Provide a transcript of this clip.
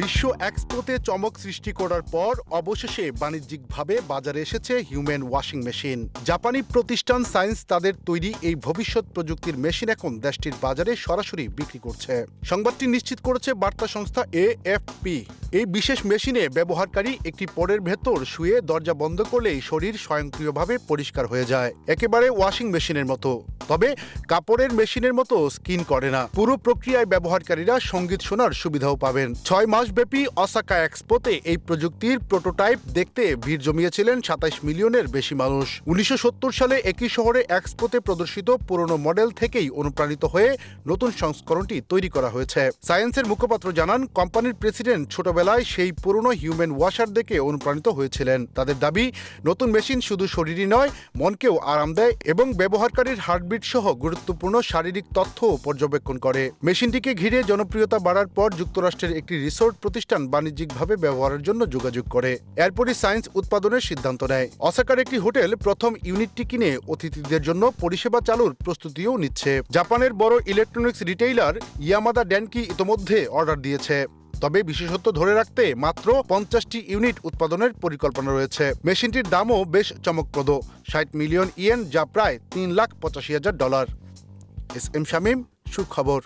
বিশ্ব এক্সপোতে চমক সৃষ্টি করার পর অবশেষে বাণিজ্যিকভাবে বাজারে এসেছে হিউম্যান ওয়াশিং মেশিন। জাপানি প্রতিষ্ঠান সায়েন্স তাদের তৈরি এই ভবিষ্যৎ প্রযুক্তির মেশিন এখন দেশটির বাজারে সরাসরি বিক্রি করছে। সংবাদটি নিশ্চিত করেছে বার্তা সংস্থা এএফপি। এই বিশেষ মেশিনে ব্যবহারকারী একটি পরের ভেতর শুয়ে দরজা বন্ধ করলেই শরীর স্বয়ংক্রিয়ভাবে পরিষ্কার হয়ে যায়। একেবারে ওয়াশিং মেশিনের মতো। তবে কাপড়ের মেশিনের মতো স্কিন করে না। পুরো প্রক্রিয়ায় ব্যবহারকারীরা সংগীত শোনার সুবিধাও পাবেন। ছয় মাসব্যাপী অসাকা এক্সপোতে এই প্রযুক্তির প্রোটোটাইপ দেখতে ভিড় জমিয়েছিলেন সাতাইশ মিলিয়নের বেশি মানুষ। উনিশশো সত্তর সালে একই শহরে এক্সপোতে প্রদর্শিত পুরনো মডেল থেকেই অনুপ্রাণিত হয়ে নতুন সংস্করণটি তৈরি করা হয়েছে। সায়েন্সের মুখপাত্র জানান, কোম্পানির প্রেসিডেন্ট ছোটবেলায় সেই পুরনো হিউম্যান ওয়াশার দেখে অনুপ্রাণিত হয়েছিলেন। তাদের দাবি, নতুন মেশিন শুধু শরীরই নয়, মনকেও আরাম দেয় এবং ব্যবহারকারীর হার্টবিট সহ গুরুত্বপূর্ণ শারীরিক তথ্যও পর্যবেক্ষণ করে। মেশিনটিকে ঘিরে জনপ্রিয়তা বাড়ার পর যুক্তরাষ্ট্রের একটি রিসোর্ট প্রতিষ্ঠান বাণিজ্যিকভাবে ব্যবহারের জন্য যোগাযোগ করে। এরপরই সায়েন্স উৎপাদনের সিদ্ধান্ত নেয়। অসাকার একটি হোটেল প্রথম ইউনিটটি কিনে অতিথিদের জন্য পরিষেবা চালুর প্রস্তুতিও নিচ্ছে। জাপানের বড় ইলেকট্রনিক্স রিটেইলার ইয়ামাদা ড্যানকি ইতোমধ্যে অর্ডার দিয়েছে। তবে বিশেষত্ব ধরে রাখতে মাত্র পঞ্চাশটি ইউনিট উৎপাদনের পরিকল্পনা রয়েছে। মেশিনটির দামও বেশ চমকপ্রদ। ষাট মিলিয়ন ইয়েন, যা প্রায় তিন লাখ পঁচাশি হাজার ডলার। এস এম শামীম, সুখবর।